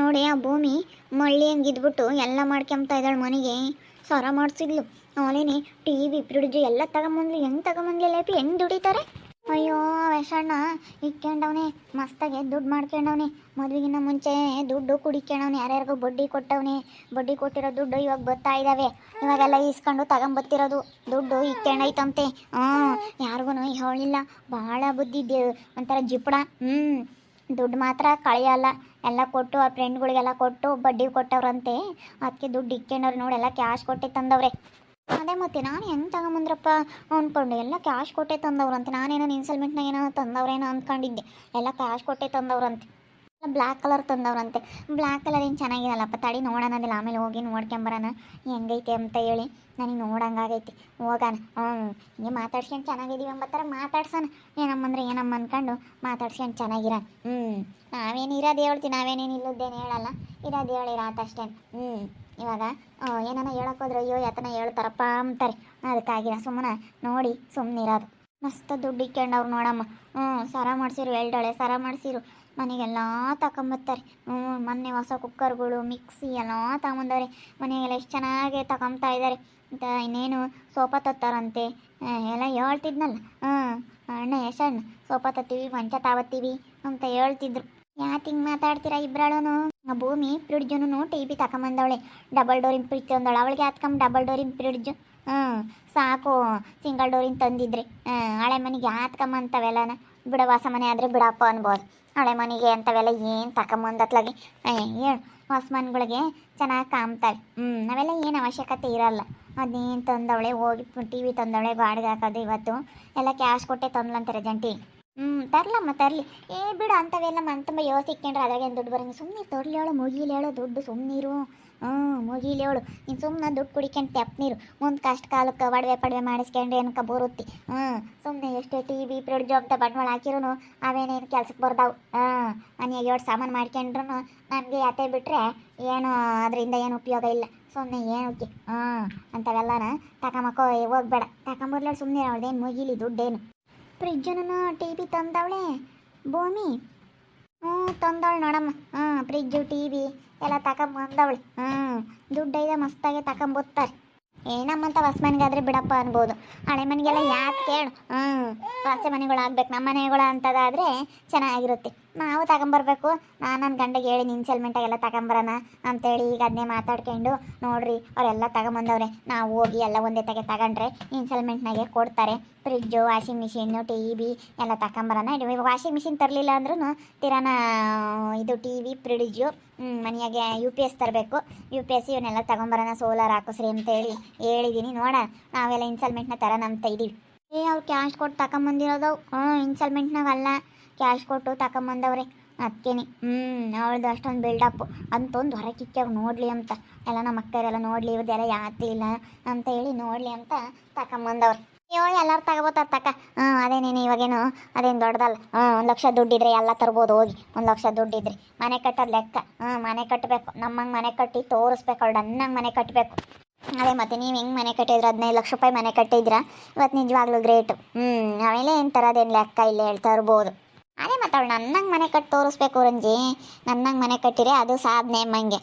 ನೋಡಿ ಆ ಭೂಮಿ ಮಳ್ಳಿ ಹಂಗೆ ಇದ್ಬಿಟ್ಟು ಎಲ್ಲ ಮಾಡ್ಕೊಂಬ್ತಾ ಇದ್ದಾಳೆ ಮನೆಗೆ. ಸರ ಮಾಡಿಸಿದ್ಲು. ಅವನೇನೆ ಟಿ ವಿ ಫ್ರಿಡ್ಜ್ ಎಲ್ಲ ತಗೊಂಬಂದ್ಲು. ಹೆಂಗೆ ತಗೊಂಬಂದ್ಲಿ ಲೇಪಿ? ಹೆಂಗೆ ದುಡಿತಾರೆ? ಅಯ್ಯೋ ವೆಷಣ್ಣ ಇಕ್ಕೊಂಡವನೆ, ಮಸ್ತಾಗೆ ದುಡ್ಡು ಮಾಡ್ಕೊಂಡವನೆ. ಮದುವೆಗಿನ್ನ ಮುಂಚೆ ದುಡ್ಡು ಕುಡಿಕೊಂಡವನೆ. ಯಾರ್ಯಾರಿಗೂ ಬಡ್ಡಿ ಕೊಟ್ಟವನೆ. ಬಡ್ಡಿ ಕೊಟ್ಟಿರೋ ದುಡ್ಡು ಇವಾಗ ಬರ್ತಾ ಇದ್ದಾವೆ ಇವಾಗೆಲ್ಲ ಈಸ್ಕೊಂಡು ತಗೊಂಬತ್ತಿರೋದು. ದುಡ್ಡು ಇಕ್ಕೊಂಡೈತಂತೆ ಹ್ಞೂ ಯಾರಿಗೂ ಹೇಳಿಲ್ಲ ಭಾಳ ಬುದ್ಧಿ ಒಂಥರ ಜಿಪುಣ ಹ್ಞೂ ದುಡ್ಡು ಮಾತ್ರ ಕಳೆಯಲ್ಲ ಎಲ್ಲ ಕೊಟ್ಟು ಆ ಫ್ರೆಂಡ್ಗಳಿಗೆಲ್ಲ ಕೊಟ್ಟು ಬಡ್ಡಿ ಕೊಟ್ಟವ್ರಂತೆ. ಅದಕ್ಕೆ ದುಡ್ಡು ಇಕ್ಕೊಂಡವ್ರು ನೋಡಿ ಎಲ್ಲ ಕ್ಯಾಶ್ ಕೊಟ್ಟೆ ತಂದವ್ರೆ. ಅದೇ ಮತ್ತೆ ನಾನು ಹೆಂಗೆ ತಗೊಂಬಂದ್ರಪ್ಪ ಅಂದ್ಕೊಂಡು ಎಲ್ಲ ಕ್ಯಾಶ್ ಕೊಟ್ಟೆ ತಂದವ್ರಂತೆ. ನಾನೇನೋ ಇನ್ಸಲ್ಮೆಂಟ್ನಾಗ ಏನೋ ತಂದವ್ರೇನೋ ಅಂದ್ಕೊಂಡಿದ್ದೆ ಎಲ್ಲ ಕ್ಯಾಶ್ ಕೊಟ್ಟೆ ತಂದವ್ರಂತೆ. ಬ್ಲ್ಯಾಕ್ ಕಲರ್ ತಂದವ್ರಂತೆ. ಬ್ಲ್ಯಾಕ್ ಕಲರ್ ಏನು ಚೆನ್ನಾಗಿರಲ್ಲಪ್ಪ ತಡಿ ನೋಡೋಣದಿಲ್ಲ ಆಮೇಲೆ ಹೋಗಿ ನೋಡ್ಕೊಂಬರೋಣ. ಹೆಂಗೈತೆ ಅಂತ ಹೇಳಿ. ನನಗೆ ನೋಡಂಗಾಗೈತಿ. ಹೋಗೋಣ. ಹ್ಞೂ ಹಿಂಗೆ ಮಾತಾಡ್ಸ್ಕೊಂಡು ಚೆನ್ನಾಗಿದ್ದೀವಿ ಅಂಬತ್ತರ ಮಾತಾಡ್ಸೋಣ. ಏನಮ್ಮಂದ್ರೆ ಏನಮ್ಮ ಅಂದ್ಕೊಂಡು ಮಾತಾಡ್ಸ್ಕೊಂಡು ಚೆನ್ನಾಗಿರ. ಹ್ಞೂ ನಾವೇನು ಇರೋದು ಹೇಳ್ತೀವಿ ನಾವೇನೇನು ಇಲ್ಲದ್ದೇನು ಹೇಳಲ್ಲ. ಇರೋದು ಅಷ್ಟೇ ಹ್ಞೂ ಇವಾಗ ಏನಾನ ಹೇಳೋಕ್ಕೋದ್ರೆ ಅಯ್ಯೋ, ಯಾತನ ಹೇಳ್ತಾರಪ್ಪ ಅಂತಾರೆ. ಅದಕ್ಕಾಗಿರ ಸುಮ್ಮನೆ ನೋಡಿ ಸುಮ್ಮನಿರೋದು ಮಸ್ತ್ ದುಡ್ಡು ಇಕ್ಕೊಂಡವ್ರು ನೋಡಮ್ಮ. ಹ್ಞೂ ಸರ ಮಾಡಿಸಿರು ಎಲ್ಡೊಳೆ ಸರ ಮಾಡಿಸಿರು. ಮನೆಗೆಲ್ಲ ತಗೊಂಬತ್ತಾರೆ ಹ್ಞೂ, ಮೊನ್ನೆ ಹೊಸ ಕುಕ್ಕರ್ಗಳು, ಮಿಕ್ಸಿ ಎಲ್ಲ ತಗೊಂಬಂದವ್ರೆ. ಮನೆಗೆಲ್ಲ ಎಷ್ಟು ಚೆನ್ನಾಗಿ ತಗೊಂಬ್ತಾ ಇದ್ದಾರೆ ಅಂತ ಇನ್ನೇನು ಸೋಫಾ ತತ್ತಾರಂತೆ. ಎಲ್ಲ ಹೇಳ್ತಿದ್ನಲ್ಲ. ಹ್ಞೂ ಅಣ್ಣ ಯಶಣ್ಣ ಸೋಫಾ ತತ್ತೀವಿ, ಮಂಚ ತಾವತ್ತೀವಿ ಅಂತ ಹೇಳ್ತಿದ್ರು. ಯಾಕೆ ಹಿಂಗೆ ಮಾತಾಡ್ತೀರಾ ಇಬ್ರಾಳನು? ಆ ಭೂಮಿ ಫ್ರಿಡ್ಜನು ಟಿ ವಿ ತಗೊಂಬಂದವಳೆ ಡಬಲ್ ಡೋರಿನ ಫ್ರಿಡ್ಜ್ ತಂದವಳೆ ಅವಳಿಗೆ ಹತ್ಕೊಂಬ ಡಬಲ್ ಡೋರಿನ ಫ್ರಿಡ್ಜ್? ಹ್ಞೂ ಸಾಕು, ಸಿಂಗಲ್ ಡೋರಿನ ತಂದಿದ್ರೆ. ಹಳೆ ಮನೆಗೆ ಹಾತ್ಕೊಂಬಂತವೆಲ್ಲನ ಬಿಡ ಹೊಸ ಮನೆ ಆದರೆ ಬಿಡಪ್ಪ ಅನ್ಬೋದು. ಹಳೆ ಮನೆಗೆ ಅಂಥವೆಲ್ಲ ಏನು ತಕೊಂಬಂದತ್ಲಾಗಿ ಹೇಳು ಹೊಸ ಮನೆಗಳಿಗೆ ಚೆನ್ನಾಗಿ ಕಾಮ್ತವೆ ಹ್ಞೂ ನಾವೆಲ್ಲ ಏನು ಅವಶ್ಯಕತೆ ಇರಲ್ಲ. ಅದೇನು ತಂದವಳೆ, ಹೋಗಿ ಟಿ ವಿ ತಂದವಳೆ, ಬಾಡಿಗೆ ಹಾಕೋದು ಇವತ್ತು. ಎಲ್ಲ ಕ್ಯಾಶ್ ಕೊಟ್ಟೆ ತಂದ್ಲಂತಾರೆ ಜಂಟಿ. ಹ್ಞೂ ತರ್ಲಮ್ಮ, ತರಲಿ. ಏ, ಬಿಡು ಅಂಥವೆಲ್ಲ ಅಂತ ತುಂಬ ಯೋಚಿಕೊಂಡ್ರೆ ಅದ್ರಾಗ ಏನು ದುಡ್ಡು ಬರಂಗ. ಸುಮ್ಮನೆ ತರ್ಲಿ ಮುಗಿಲೇಳು ದುಡ್ಡು ಸುಮ್ಮನಿರು ಹ್ಞೂ ಮುಗಿಲಿ ಹೇಳು ನೀನು ಸುಮ್ಮನೆ ದುಡ್ಡು ಕುಡಿಕೊಂಡು ತೆಪ್ ನೀರು ಮುಂದೆ ಕಷ್ಟ ಕಾಲಕ್ಕೆ ಒಡವೆ ಪಡವೆ ಮಾಡಿಸ್ಕೊಂಡ್ರೆ ಏನಕ್ಕೆ ಬರುತ್ತೆ. ಹ್ಞೂ ಸುಮ್ಮನೆ ಎಷ್ಟೇ ಟಿ ವಿ, ಫ್ರಿಡ್ಜ್ ಅಂತ ಬಂಡವಾಳ ಹಾಕಿರೂ ಅವೇನೇನು ಕೆಲ್ಸಕ್ಕೆ ಬರ್ದಾವು. ಹಾಂ ಮನೆಯಾಗ ಎರಡು ಸಾಮಾನು ಮಾಡ್ಕೊಂಡ್ರು ನನಗೆ ಯಾತೆ ಬಿಟ್ಟರೆ ಏನು ಅದರಿಂದ ಏನು ಉಪಯೋಗ ಇಲ್ಲ. ಸುಮ್ಮನೆ ಏನಕ್ಕೆ ಹ್ಞೂ ಅಂಥವೆಲ್ಲನ ತಗೊಂಬಕೋ ಹೋಗ್ಬೇಡ. ತಗೊಂಬರ್ಲ ಸುಮ್ಮನೆ ಅವಳದೇನು ಮುಗಿಲಿ ದುಡ್ಡೇನು. ಫ್ರಿಜ್ಜನ್ನು ಟಿ ವಿ ತಂದವಳೆ. ಭೂಮಿ. ಹ್ಞೂ ತಂದವಳು ನೋಡಮ್ಮ. ಹ್ಞೂ, ಫ್ರಿಜ್ಜು ಟಿ ವಿ ಎಲ್ಲ ತಗೊಂಬಂದವಳೆ ಹ್ಞೂ, ದುಡ್ಡೈದ ಮಸ್ತಾಗಿ ತಗೊಂಬತ್ತಾರೆ ಏನಮ್ಮಂತ ಹೊಸ ಮನೆಗಾದ್ರೆ ಬಿಡಪ್ಪ ಅನ್ಬೋದು. ಹಳೆ ಮನೆಗೆಲ್ಲ ಯಾಕೆ ಕೇಳು. ಹ್ಞೂ ಹೊಸ ಮನೆಗಳು ಆಗ್ಬೇಕು ನಮ್ಮ ಮನೆಗಳು ಅಂತದಾದರೆ ಚೆನ್ನಾಗಿರುತ್ತೆ. ನಾವು ತಗೊಂಬರ್ಬೇಕು. ನಾನು ನನ್ನ ಗಂಡಗೆ ಹೇಳಿ ಇನ್ಸಲ್ಮೆಂಟಾಗೆಲ್ಲ ತಗೊಂಬರೋಣ ಅಂತೇಳಿ ಈಗ ಅದನ್ನೇ ಮಾತಾಡ್ಕೊಂಡು ನೋಡ್ರಿ ಅವರೆಲ್ಲ ತಗೊಂಬಂದವ್ರೆ. ನಾವು ಹೋಗಿ ಎಲ್ಲ ಒಂದೇ ತಗೆ ತಗೊಂಡ್ರೆ ಇನ್ಸಲ್ಮೆಂಟ್ನಾಗೆ ಕೊಡ್ತಾರೆ. Fridge washing machine T V ಎಲ್ಲ ತಗೊಂಬರೋಣ ವಾಷಿಂಗ್ ಮಿಷಿನ್ ತರಲಿಲ್ಲ ಅಂದ್ರೂ ತಿರಾನ, ಇದು ಟಿ ವಿ ಫ್ರಿಡ್ಜು ಮನೆಯಾಗೆ ಯು ಪಿ ಎಸ್ ತರಬೇಕು. ಯು ಪಿ ಎಸ್ ಇವನ್ನೆಲ್ಲ ತಗೊಂಬರೋಣ ಸೋಲಾರ್ ಹಾಕಿಸ್ರಿ ಅಂತೇಳಿ ಹೇಳಿದ್ದೀನಿ ನೋಡ, ನಾವೆಲ್ಲ ಇನ್ಸಲ್ಮೆಂಟ್ನ ತರೋಣ ಅಂತ ಇದೀವಿ. ಏ, ಅವ್ರು ಕ್ಯಾಶ್ ಕೊಟ್ಟು ತಗೊಂಬಂದಿರೋದು ಹ್ಞೂ ಇನ್ಸಲ್ಮೆಂಟ್ನಾಗ ಅಲ್ಲ. ಕ್ಯಾಶ್ ಕೊಟ್ಟು ತಗೊಂಬಂದವ್ರೆ ಅದಕ್ಕೇನೆ ಹ್ಞೂ ಅವಳದು ಅಷ್ಟೊಂದು ಬಿಲ್ಡಪ್ ಅಂತೊಂದು ಹೊರಕಿಕ್ಕಾಗ ನೋಡಲಿ ಅಂತ. ಎಲ್ಲ ನಮ್ಮ ಅಕ್ಕರೆಲ್ಲ ನೋಡಲಿ ಇವ್ರದ್ದೆಲ್ಲ ಯಾತಿ ಇಲ್ಲ ಅಂತ ಹೇಳಿ ನೋಡಲಿ ಅಂತ ತಗೊಂಬಂದವ್ರು ಅಯ್ಯೋ ಎಲ್ಲರೂ ತಗೋಬೋದ ತಕ. ಹ್ಞೂ, ಅದೇನೇನು ಇವಾಗೇನು? ಅದೇನು ದೊಡ್ಡದಲ್ಲ? ಹ್ಞೂ, ಒಂದು ಲಕ್ಷ ದುಡ್ಡಿದ್ರೆ ಎಲ್ಲ ತರ್ಬೋದು, ಹೋಗಿ. ಒಂದು ಲಕ್ಷ ದುಡ್ಡಿದ್ರೆ ಮನೆ ಕಟ್ಟೋದು ಲೆಕ್ಕ. ಹ್ಞೂ, ಮನೆ ಕಟ್ಟಬೇಕು ನಮ್ಮಂಗೆ ಮನೆ ಕಟ್ಟಿ ತೋರಿಸ್ಬೇಕು, ಅವ್ಳು ಅನ್ನಂಗೆ ಮನೆ ಕಟ್ಟಬೇಕು ಅದೇ ಮತ್ತೆ ನೀವು ಹೆಂಗೆ ಮನೆ ಕಟ್ಟಿದ್ರು? ಹದಿನೈದು ಲಕ್ಷ ರೂಪಾಯಿ ಮನೆ ಕಟ್ಟಿದ್ರ. ಇವತ್ತು ನಿಜವಾಗ್ಲೂ ಗ್ರೇಟ್ ಹ್ಞೂ ಆಮೇಲೆ ಏನು ತರೋದೇನು ಲೆಕ್ಕ ಇಲ್ಲ ಹೇಳ್ತಾ ಇರ್ಬೋದು. ಅದೇ ಮತ್ತೆ ಅವಳು ನನ್ನಂಗೆ ಮನೆ ಕಟ್ಟಿ ತೋರಿಸ್ಬೇಕು ರಂಜಿ. ನನ್ನಂಗೆ ಮನೆ ಕಟ್ಟಿರೆ ಅದು ಸಾಧನೆ ಮಂಗೆ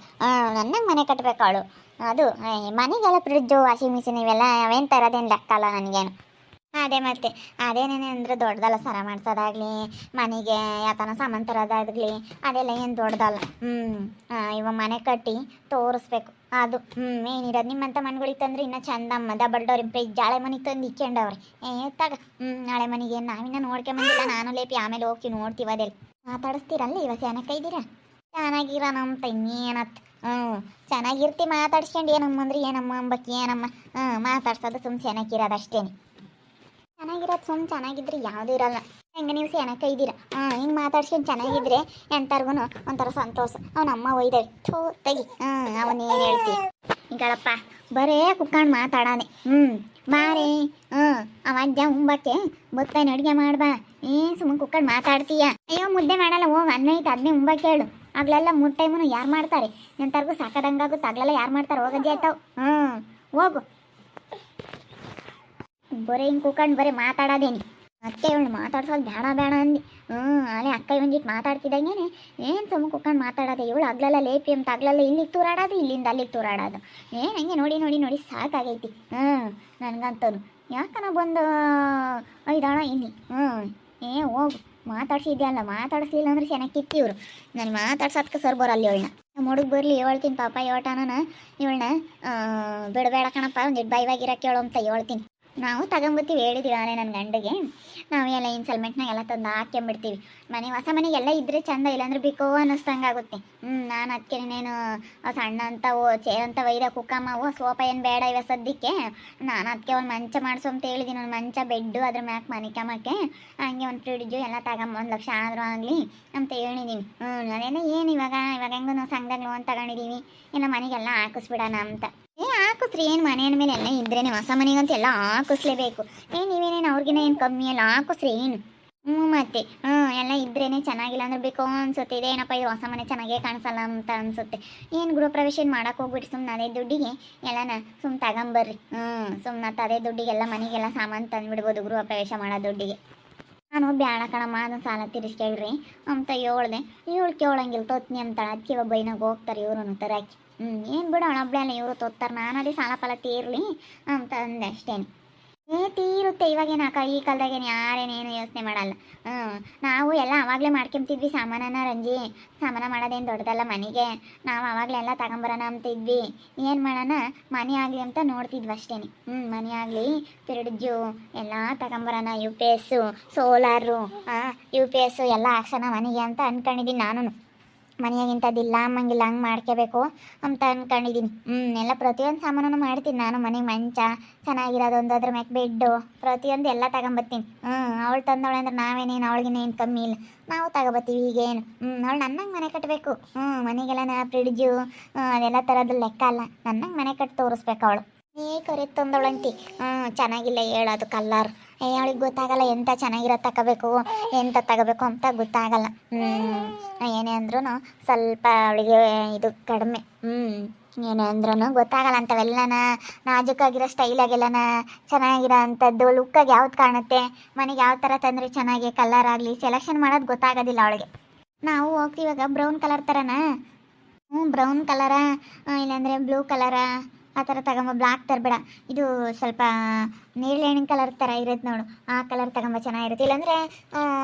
ನನ್ನಂಗೆ ಮನೆ ಕಟ್ಟಬೇಕು ಅವಳು. ಅದು ಮನೆಗೆಲ್ಲ ಫ್ರಿಡ್ಜು ವಾಷಿಂಗ್ ಮಿಷಿನ್ ಇವೆಲ್ಲ ಅವೇನು ತರೋದೇನು ಲೆಕ್ಕ ಅಲ್ಲ ನನಗೇನು. ಅದೇ ಮತ್ತೆ, ಅದೇನೇನೆ ಅಂದ್ರೆ ದೊಡ್ಡದಲ್ಲ ಸರ ಮಾಡ್ಸೋದಾಗ್ಲಿ, ಮನೆಗೆ ಯಾತನ ಸಾಮಾನು ತರೋದಾಗಲಿ, ಅದೆಲ್ಲ ಏನು ದೊಡ್ಡದಲ್ಲ. ಹ್ಞೂ ಇವಾಗ ಮನೆ ಕಟ್ಟಿ ತೋರಿಸ್ಬೇಕು. ಅದು ಹ್ಞೂ ಏನಿರೋದು, ನಿಮ್ಮಂತ ಮನ್ಗಳಿಗೆ ತಂದ್ರೆ ಇನ್ನ ಚಂದಮ್ಮ ಮದ ಡೋರ್ ಜಾಳೆ ಮನೆಗೆ ತಂದು ಇಕ್ಕೊಂಡವ್ರಿ ಏ, ತಗ ಹ್ಞೂ ನಾಳೆ ಮನೆಗೆ ನಾವಿನ್ನ ನೋಡ್ಕೊಂಬಂದಿಲ್ಲ ನಾನು ಲೇಪಿ ಆಮೇಲೆ ಹೋಗ್ತೀವಿ ನೋಡ್ತೀವಿ ಅದೆಲ್ಲ ಮಾತಾಡಿಸ್ತೀರಲ್ಲ ಇವತ್ತು ಏನಕ್ಕ ಇದ್ದೀರಾ ನಮ್ಮ ಅಂತ ಇನ್ನೇನತ್ ಹ್ಞೂ, ಚೆನ್ನಾಗಿರ್ತಿ ಮಾತಾಡ್ಸ್ಕೊಂಡು, ಏನಮ್ಮ ಅಂದ್ರೆ ಏನಮ್ಮ ಅಂಬಕ್ಕೆ ಏನಮ್ಮ? ಹ್ಞೂ, ಮಾತಾಡ್ಸೋದು ಸುಮ್ಮನೆ ಚೆನ್ನಾಗಿರೋದು ಅಷ್ಟೇನೆ. ಚೆನ್ನಾಗಿರೋದು ಸುಮ್ಮನೆ ಚೆನ್ನಾಗಿದ್ರೆ ಯಾವುದೂ ಇರಲ್ಲ. ಹೆಂಗೆ ನೀವು ಸೆನಕ ಇದ್ದೀರಾ? ಹಾಂ, ಹಿಂಗೆ ಮಾತಾಡ್ಸ್ಕೊಂಡು ಚೆನ್ನಾಗಿದ್ರೆ ಎಂಥರ್ಗು ಒಂಥರ ಸಂತೋಷ. ಅವ್ನ ಅಮ್ಮ ಒಯ್ದಾಳೆ. ಥೋ, ತೆಗಿ. ಹಾಂ ಅವನೇನು ಏನು ಹೇಳ್ತೀವಿ ಈಗಳಪ್ಪ ಬರೇ ಕುತ್ಕೊಂಡು ಮಾತಾಡಾನೆ. ಹ್ಞೂ ಬಾರೇ. ಹ್ಞೂ ಅವ ಅಜ್ಜ ಉಂಬಕ್ಕೆ ಬತ್ತಾನೆ ಅಡುಗೆ ಮಾಡ್ಬಾ. ಏ ಸುಮ್ಮನೆ ಕುತ್ಕೊಂಡು ಮಾತಾಡ್ತೀಯ? ಅಯ್ಯೋ, ಮುದ್ದೆ ಮಾಡಲ್ಲ. ಹೋಗಿ ಅನ್ನ ಐತೆ ಅದನ್ನೇ ಉಂಬಕ್ಕೆ ಹೇಳು. ಆಗ್ಲೆಲ್ಲ ಮೂರು ಟೈಮು ಯಾರು ಮಾಡ್ತಾರೆ? ಎಂಥರ್ಗು ಸಾಕದಂಗಾಗುತ್ತೆ ಆಗ್ಲೆಲ್ಲ ಯಾರು ಮಾಡ್ತಾರೆ? ಹೋಗಜ್ಜಿ ಆಯ್ತಾವ? ಹ್ಞೂ ಹೋಗು. ಬರೀ ಹಿಂಗೆ ಕೂಕೊಂಡು ಬರೀ ಮಾತಾಡೋದೇನಿ ಅತ್ತೆ ಇವಳು ಮಾತಾಡ್ಸೋದು ಬೇಡ ಬೇಡ ಅಂದು ಹ್ಞೂ ಅಲ್ಲೇ ಅಕ್ಕ ಇವಂದಿಟ್ಟು ಮಾತಾಡ್ತಿದ್ದಂಗೆ ಏನು ಸುಮ್ಮ ಕುತ್ಕೊಂಡು ಮಾತಾಡೋದು? ಇವಳು ಹಗ್ಲೆಲ್ಲ ಲೇಪಿ ಅಂತ ಹಗ್ಲೆಲ್ಲ ಇಲ್ಲಿಗೆ ತೂರಾಡೋದು, ಇಲ್ಲಿಂದ ಅಲ್ಲಿಗೆ ತೂರಾಡೋದು. ಏನು ಹಂಗೆ ನೋಡಿ ನೋಡಿ ನೋಡಿ ಸಾಕಾಗೈತಿ. ಹ್ಞೂ ನನಗಂತನು. ಯಾಕನ ಬಂದು ಐದಾಣ ಇಲ್ಲಿ ಹ್ಞೂ ಏ, ಹೋಗು. ಮಾತಾಡ್ಸಿದ್ಯಲ್ಲ, ಮಾತಾಡಿಸ್ಲಿಲ್ಲ ಅಂದ್ರೆ ಚೆನ್ನಾಗಿತ್ತು ಇವರು. ನಾನು ಮಾತಾಡ್ಸೋದಕ್ಕೆ ಸರ್ ಬರಲ್ಲ ಇವಳನ್ನ. ನಮ್ಮ ಹುಡುಗ ಬರಲಿ, ಹೇಳ್ತೀನಿ ಪಾಪ ಹೇಳ್ತಾನ ಇವಳನ್ನ ಬಿಡಬೇಡ ಕಣಪ್ಪ ಒಂದಿಟ್ಟು ಬೈವಾಗಿರಕ್ಕೆ ಹೇಳು ಅಂತ ಹೇಳ್ತೀನಿ. ನಾವು ತಗೊಂಬತ್ತೀವಿ ಹೇಳಿದ್ದೀವಿ ಅವನೇ ನನ್ನ ಗಂಡಿಗೆ. ನಾವು ಎಲ್ಲ ಇನ್ಸಲ್ಮೆಂಟ್ನಾಗ ಎಲ್ಲ ತಂದು ಹಾಕ್ಕೊಂಬಿಡ್ತೀವಿ ಮನೆ ಹೊಸ ಮನೆಗೆಲ್ಲ ಇದ್ರೆ ಚಂದ, ಇಲ್ಲಾಂದ್ರೆ ಬಿಕೋ ಅನ್ನಿಸ್ದಂಗೆ ಆಗುತ್ತೆ ಹ್ಞೂ ನಾನು ಅದಕ್ಕೆ ನೀನು ಸಣ್ಣ ಅಂತ ಓ ಚೇರ್ ಅಂತ ಒಯ್ದ ಕುಕ್ಕಮ್ಮ ಓ ಸೋಫಾ ಏನು ಬೇಡ ಇವ ಸದ್ಯಕ್ಕೆ ನಾನು ಅದಕ್ಕೆ ಒಂದು ಮಂಚ ಮಾಡಿಸು ಅಂತ ಹೇಳಿದ್ದೀನಿ ಒಂದು ಮಂಚ, ಬೆಡ್ಡು ಅದ್ರ ಮ್ಯಾಕ್ ಮನಿಕಮ್ಮಕ್ಕೆ ಹಂಗೆ ಒಂದು ಫ್ರಿಡ್ಜು ಎಲ್ಲ ತಗೊಂಬ, ಒಂದು ಲಕ್ಷ ಆದರೂ ಆಗಲಿ ಅಂತ ಹೇಳಿದ್ದೀನಿ ಹ್ಞೂ ಅದೇನೋ ಏನು ಇವಾಗ ಇವಾಗ ಹೆಂಗೋ ನಾವು ಸಂಘದಾಗ ಲೋನ್ ತಗೊಂಡಿದ್ದೀವಿ ಇನ್ನು ಮನೆಗೆಲ್ಲ ಹಾಕಿಸ್ಬಿಡೋಣ ಅಂತ. ಹಾಕಿಸ್ರಿ ಏನು ಮನೆ ಮೇಲೆ ಎಲ್ಲ ಇದ್ರೇನೆ ಹೊಸ ಮನೆಗಂತ ಎಲ್ಲ ಹಾಕಿಸ್ಲೇಬೇಕು. ಏ, ನೀವೇನೇನು ಅವ್ರಿಗಿನ ಏನು ಕಮ್ಮಿ ಎಲ್ಲ ಹಾಕಿಸ್ರಿ ಏನು? ಹ್ಞೂ ಮತ್ತೆ. ಹ್ಞೂ ಎಲ್ಲ ಇದ್ರೇನೆ ಚೆನ್ನಾಗಿಲ್ಲ ಅಂದ್ರೆ ಬೇಕು ಅನ್ಸುತ್ತೆ. ಇದೇನಪ್ಪ ಇದು ಹೊಸ ಮನೆ ಚೆನ್ನಾಗೇ ಕಾಣಿಸಲ್ಲ ಅಂತ ಅನ್ಸುತ್ತೆ. ಏನು ಗೃಹ ಪ್ರವೇಶ ಮಾಡಕ್ಕೆ ಹೋಗ್ಬಿಟ್ಟು ಸುಮ್ಮನೆ ಅದೇ ದುಡ್ಡಿಗೆ ಎಲ್ಲನ ಸುಮ್ಮನೆ ತಗೊಂಬರ್ರಿ. ಹ್ಞೂ ಸುಮ್ಮನೆ ಅದೇ ದುಡ್ಡಿಗೆಲ್ಲ ಮನೆಗೆಲ್ಲ ಸಾಮಾನು ತಂದುಬಿಡ್ಬೋದು ಗೃಹ ಪ್ರವೇಶ ಮಾಡೋ ದುಡ್ಡಿಗೆ. ನಾನು ಬ್ಯಾಡ ಕಣಮ್ಮ ಅದನ್ನು ಸಾಲ ತೀರಿಸ್ಕೇಳ್ರಿ. ಅಂತ ಹೇಳ್ದೆ, ಇವಳು ಕೇಳಂಗಿಲ್ಲ, ತೊತ್ನಿ ಅಂತಾಳೆ. ಅದಕ್ಕೆ ಒಬ್ಬ ಹೋಗ್ತಾರೆ ಇವ್ರು ತರಾಕಿ. ಏನು ಬಿಡು ಅಲ್ಲ, ಇವರು ತೊತ್ತಾರೆ. ನಾನು ಅದೇ ಸಾಲ ಫಲ ತೀರ್ಲಿ ಅಂತ ಅಂದೆ ಅಷ್ಟೇನು. ಏ, ತೀರುತ್ತೆ, ಇವಾಗೇನು ಅಕ್ಕ, ಈ ಕಾಲದಾಗೇನು ಯಾರೇನೇನು ಯೋಚನೆ ಮಾಡಲ್ಲ. ಹ್ಞೂ ನಾವು ಎಲ್ಲ ಆವಾಗಲೇ ಮಾಡ್ಕೊಂತಿದ್ವಿ ಸಾಮಾನನ ರಂಜಿ. ಸಾಮಾನ ಮಾಡೋದೇನು ದೊಡ್ಡದಲ್ಲ ಮನೆಗೆ. ನಾವು ಆವಾಗಲೇ ತಗೊಂಬರೋಣ ಅಂತಿದ್ವಿ. ಏನು ಮಾಡೋಣ, ಮನೆ ಆಗಲಿ ಅಂತ ನೋಡ್ತಿದ್ವಿ ಅಷ್ಟೇನೆ. ಹ್ಞೂ ಮನೆ ಆಗಲಿ, ಫ್ರಿಡ್ಜು, ಎಲ್ಲ ತಗೊಂಬರೋಣ, U P S, solar U P S, ಎಲ್ಲ ಹಾಕ್ಸೋಣ ಮನೆಗೆ ಅಂತ ಅನ್ಕೊಂಡಿದ್ದೀನಿ ನಾನು ಮನೆಯಾಗಿಂಥದ್ದಿಲ್ಲ ಅಮ್ಮಂಗಿಲ್ಲ ಹಂಗೆ ಮಾಡ್ಕೋಬೇಕು ಅಂತ ಅನ್ಕೊಂಡಿದ್ದೀನಿ ಹ್ಞೂ ಎಲ್ಲ ಪ್ರತಿಯೊಂದು ಸಾಮಾನು ಮಾಡ್ತೀನಿ ನಾನು ಮನೆಗೆ ಮಂಚ ಚೆನ್ನಾಗಿರೋದೊಂದು ಅದ್ರ ಮ್ಯಾಕೆ ಬೆಡ್ಡು, ಪ್ರತಿಯೊಂದು ಎಲ್ಲ ತಗೊಂಬತ್ತೀನಿ. ಹ್ಞೂ ಅವಳು ತಂದವಳೆ ಅಂದ್ರೆ ನಾವೇನೇನು, ಅವಳಿಗೇನೇನು ಕಮ್ಮಿ ಇಲ್ಲ. ನಾವು ತಗೊಬತ್ತೀವಿ ಈಗೇನು. ಹ್ಞೂ ಅವಳು ನನ್ನಂಗೆ ಮನೆ ಕಟ್ಟಬೇಕು ಹ್ಞೂ ಮನೆಗೆಲ್ಲ ಫ್ರಿಡ್ಜು ಅದೆಲ್ಲ ಥರದ್ದು ಲೆಕ್ಕ ಅಲ್ಲ. ನನ್ನಂಗೆ ಮನೆ ಕಟ್ಟಿ ತೋರಿಸ್ಬೇಕು ಅವಳು. ಏ ಕರೆ ತಂದವಳಂತಿ. ಹ್ಞೂ ಚೆನ್ನಾಗಿಲ್ಲ ಹೇಳೋದು ಕಲ್ಲರ್. ಅವಳಿಗೆ ಗೊತ್ತಾಗಲ್ಲ ಎಂತ ಚೆನ್ನಾಗಿರೋ ತಗೋಬೇಕು ಎಂತ ತಗೋಬೇಕು ಅಂತ ಗೊತ್ತಾಗಲ್ಲ. ಹ್ಞೂ ಏನೇ ಅಂದ್ರೂ ಸ್ವಲ್ಪ ಅವಳಿಗೆ ಇದು ಕಡಿಮೆ. ಹ್ಞೂ ಏನೇ ಅಂದ್ರೂ ಗೊತ್ತಾಗಲ್ಲ ಅಂಥವೆಲ್ಲನ ನಾಜುಕಾಗಿರೋ ಸ್ಟೈಲಾಗೆಲ್ಲನ ಚೆನ್ನಾಗಿರೋ ಅಂಥದ್ದು, ಲುಕ್ಕಾಗಿ ಯಾವ್ದು ಕಾಣುತ್ತೆ, ಮನೆಗೆ ಯಾವ ಥರ ತಂದರೆ ಚೆನ್ನಾಗಿ ಕಲರ್ ಆಗಲಿ, ಸೆಲೆಕ್ಷನ್ ಮಾಡೋದು ಗೊತ್ತಾಗೋದಿಲ್ಲ ಅವಳಿಗೆ. ನಾವು ಹೋಗ್ತೀವಾಗ ಬ್ರೌನ್ ಕಲರ್ ಥರನಾ ಹ್ಞೂ ಬ್ರೌನ್ ಕಲರ? ಇಲ್ಲಾಂದರೆ ಬ್ಲೂ ಕಲರ? ಆ ಥರ ತಗೊಂಬ ಬ್ಲ್ಯಾಕ್ ತರಬೇಡ ಇದು ಸ್ವಲ್ಪ ನೇರಳೆ ಕಲರ್ ಥರ ಇರುತ್ತೆ ನೋಡು. ಆ ಕಲರ್ ತಗೊಂಬ ಚೆನ್ನಾಗಿರುತ್ತೆ. ಇಲ್ಲಾಂದರೆ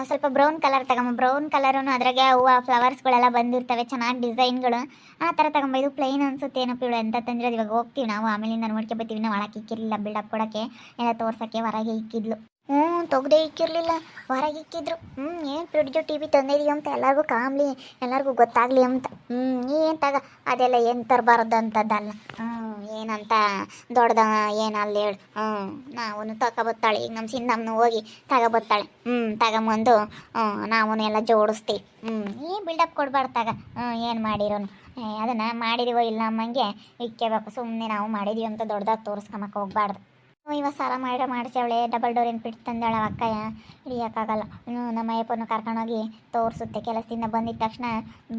ಸ್ವಲ್ಪ ಬ್ರೌನ್ ಕಲರ್ ತಗೊಂಬ. ಬ್ರೌನ್ ಕಲರೂ ಅದ್ರಾಗೆ ಹೂವು ಫ್ಲವರ್ಸ್ಗಳೆಲ್ಲ ಬಂದಿರ್ತವೆ. ಚೆನ್ನಾಗಿ ಡಿಸೈನ್ಗಳು ಆ ಥರ ತಗೊಂಬ. ಇದು ಪ್ಲೈನ್ ಅನ್ಸುತ್ತೆ. ಏನಪ್ಪ ಇವಳು ಎಂತ ಅದು ಇವಾಗ ಹೋಗ್ತೀವಿ ನಾವು. ಆಮೇಲಿಂದ ನೋಡ್ಕೊ ಬರ್ತೀವಿ. ನಾವು ಒಳಗೆ ಇಕ್ಕಿರಲಿಲ್ಲ. ಬಿಲ್ಡಪ್ ಕೊಡೋಕ್ಕೆ. ಎಲ್ಲ ತೋರ್ಸೋಕ್ಕೆ ಹೊರಗೆ ಇಕ್ಕಿದ್ಲು. ಹ್ಞೂ ತೆಗ್ದೇ ಇಕ್ಕಿರಲಿಲ್ಲ. ಹೊರಗೆ ಇಕ್ಕಿದ್ರು. ಹ್ಞೂ ಏನು ಫ್ರಿಡ್ಜು ಟಿ ವಿ ತಂದಿದೀವಿ ಅಂತ ಎಲ್ಲರಿಗೂ ಕಾಮ್ಲಿ. ಎಲ್ಲರಿಗೂ ಗೊತ್ತಾಗಲಿ ಅಂತ. ಹ್ಞೂ ಏನು ತಗ? ಅದೆಲ್ಲ ಏನು ತರಬಾರ್ದು ಅಂತದ್ದಲ್ಲ. ಹ್ಞೂ ಏನಂತ ದೊಡ್ಡದ ಅಲ್ಲಿ ಹೇಳು. ಹ್ಞೂ ನಾವು ತಗೊಬತ್ತಾಳೆ. ಈಗ ನಮ್ಮ ಸಿನ್ನಮ್ಮನ ಹೋಗಿ ತಗೊಬತ್ತಾಳೆ. ಹ್ಞೂ ತಗೊಂಬಂದು ಹ್ಞೂ ನಾವು ಎಲ್ಲ ಜೋಡಿಸ್ತೀವಿ. ಹ್ಞೂ ಏನು ಬಿಲ್ಡಪ್ ಕೊಡ್ಬಾರ್ದು ತಗ ಹ್ಞೂ ಏನು ಮಾಡಿರೋನು? ಅದನ್ನು ಅದನ್ನ ಮಾಡಿದೀವೋ ಇಲ್ಲ ಅಮ್ಮಂಗೆ? ಇಕ್ಕೋಬೇಕು. ಸುಮ್ಮನೆ ನಾವು ಮಾಡಿದೀವಿ ಅಂತ ದೊಡ್ಡದಾಗಿ ತೋರಿಸ್ಕೊಂಬಕ್ಕೆ ಹೋಗ್ಬಾರ್ದು. ಇವಾಗ ಸಾಲ ಮಾಡಿ ಮಾಡಿಸ್ಯಾವಳೆ ಡಬಲ್ ಡೋರ್ ಏನು ಬಿಟ್ಟು ತಂದಾಳ ಅಕ್ಕಯ್ಯ. ಹಿಡಿಯೋಕ್ಕಾಗಲ್ಲ. ಹ್ಞೂ ನಮ್ಮ ಅಯ್ಯಪ್ಪನ ಕರ್ಕೊಂಡೋಗಿ ತೋರಿಸುತ್ತೆ. ಕೆಲಸದಿಂದ ಬಂದಿದ್ದ ತಕ್ಷಣ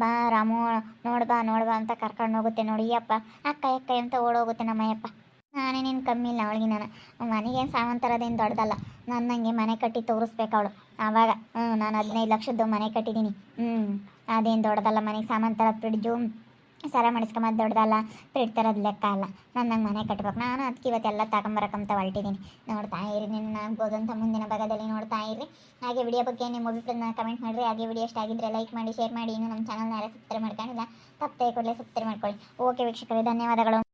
ಬಾ ರಾಮು ನೋಡ್ಬಾ ಬಾ, ನೋಡು ಬಾ ಅಂತ ಕರ್ಕೊಂಡು ಹೋಗುತ್ತೆ ನೋಡಿ ಅಪ್ಪ. ಅಕ್ಕ ಅಕ್ಕ ಅಂತ ಓಡೋಗುತ್ತೆ ನಮ್ಮ ಅಯ್ಯಪ್ಪ. ನಾನೇನೇನು ಕಮ್ಮಿ ಇಲ್ಲ ಅವಳಿಗೆ ನಾನು. ಮನೆಗೇನು ಸಾಮಾನು ತರೋದೇನು ದೊಡ್ಡದಲ್ಲ. ನನ್ನಂಗೆ ಮನೆ ಕಟ್ಟಿ ತೋರಿಸ್ಬೇಕವಳು ಅವಳು. ಆವಾಗ ಹ್ಞೂ ನಾನು ಹದಿನೈದು ಲಕ್ಷದ್ದು ಮನೆ ಕಟ್ಟಿದ್ದೀನಿ ಹ್ಞೂ ಅದೇನು ದೊಡ್ಡದಲ್ಲ ಮನೆಗೆ ಸಾಮಾನು ತರೋದು ಫ್ರಿಡ್ಜು ಸರ ಮಾಡಿಸ್ಕೊಂಬದು ದೊಡ್ಡದಲ್ಲ ಫ್ರಿಡ್ ತರೋದು ಲೆಕ್ಕ ಅಲ್ಲ. ನನ್ನಂಗೆ ಮನೆ ಕಟ್ಬೇಕು. ನಾನು ಅದಕ್ಕೆ ಇವತ್ತೆಲ್ಲ ತಗೊಂಬರಕ್ಕಂತ ಹೊರಟಿದ್ದೀನಿ ನೋಡ್ತಾ ಇರಿ ನಿನ್ನ ಆಗ್ಬೋದಂತ ಮುಂದಿನ ಭಾಗದಲ್ಲಿ ನೋಡ್ತಾ ಇರಿ. ಹಾಗೆ ವಿಡಿಯೋ ಬಗ್ಗೆ ನಿಮ್ಮ ಅಭಿಪ್ರಾಯನ ಕಮೆಂಟ್ ಮಾಡಿರಿ. ಹಾಗೆ ವಿಡಿಯೋ ಇಷ್ಟ ಆಗಿದ್ರೆ ಲೈಕ್ ಮಾಡಿ ಶೇರ್ ಮಾಡಿ. ಇನ್ನು ನಮ್ಮ ಚಾನಲ್ನ ಯಾರು ಸಬ್ಸ್ಕ್ರೈಬ್ ಮಾಡ್ಕೊಂಡಿಲ್ಲ, ತಪ್ಪದೆ ಕೂಡಲೇ ಸಬ್ಸ್ಕ್ರೈಬ್ ಮಾಡ್ಕೊಳ್ಳಿ. ಓಕೆ ವೀಕ್ಷಕರೇ, ಧನ್ಯವಾದಗಳು.